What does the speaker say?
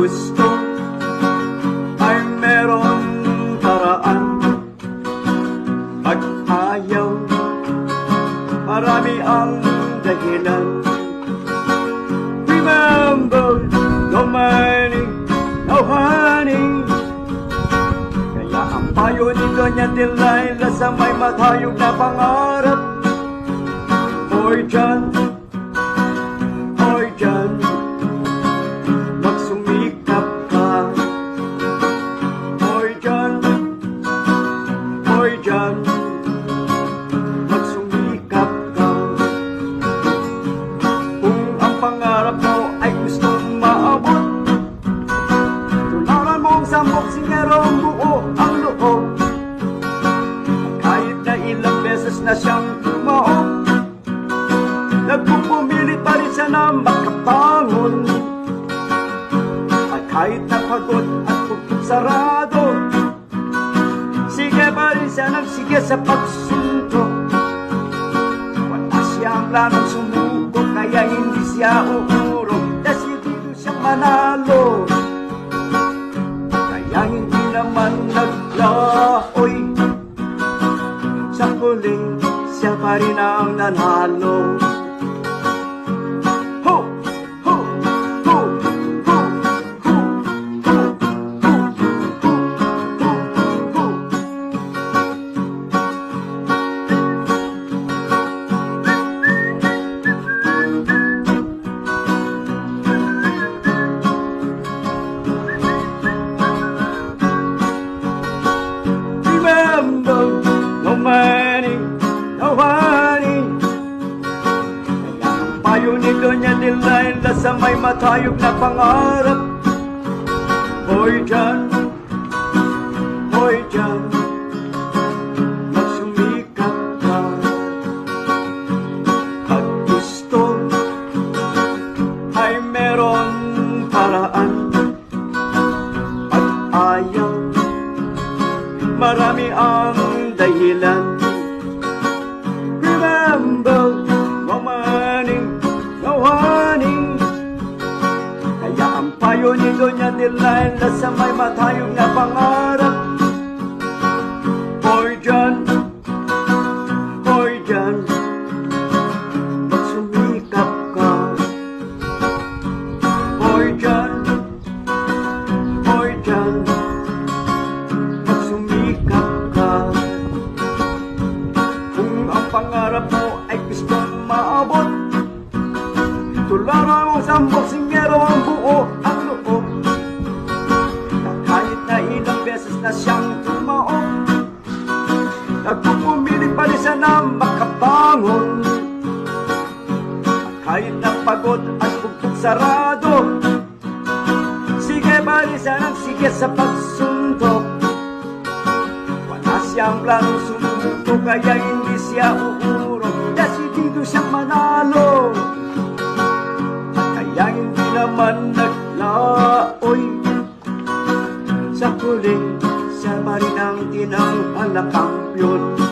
gusto ay meron paraan. Pag ayaw, marami ang dahilan. Remember, no money, no honey. Kaya ang payo ni Doña Delilah sa may matayog na pangarap. Hoy John, John Magsumikap ka. Ang pangarap mo ay gustong maabot Tularan mong sambok singero ang loob. Kahit na ilang na siyang tumaob Nagpupumilit pa rin siya na makabangon At kahit na siya sa pagsuntok Wala siyang planong sumuko Kaya hindi siya uurong Desidido siyang manalo. Kaya hindi naman naglaoy Sa huling siya pa rin ang nanalo honey Kaya payo ni Doña Delilah sa may matayog na pangarap. Hoy John, hoy John Magsumikap ka. Pag gusto ay meron paraan. Pag ayaw marami ang dahilan ni Doña sa may matayog na pangarap Hoy John, hoy John Magsumikap ka Hoy John, hoy John Magsumikap ka Kung ang pangarap mo ay gusto maabot Tularan mo sa boxing siyang tumaob Nagpupumilig pa rin siya na makabangon. Kahit na pagod at bugtog sarado Sige pa rin siya ng sige sa pagsuntok Wala siyang planong sumuko kaya hindi siya uurong Desidido siyang manalo. At kaya hindi naman naglaoy. Sa siya pa rin ang tinang alakang yun.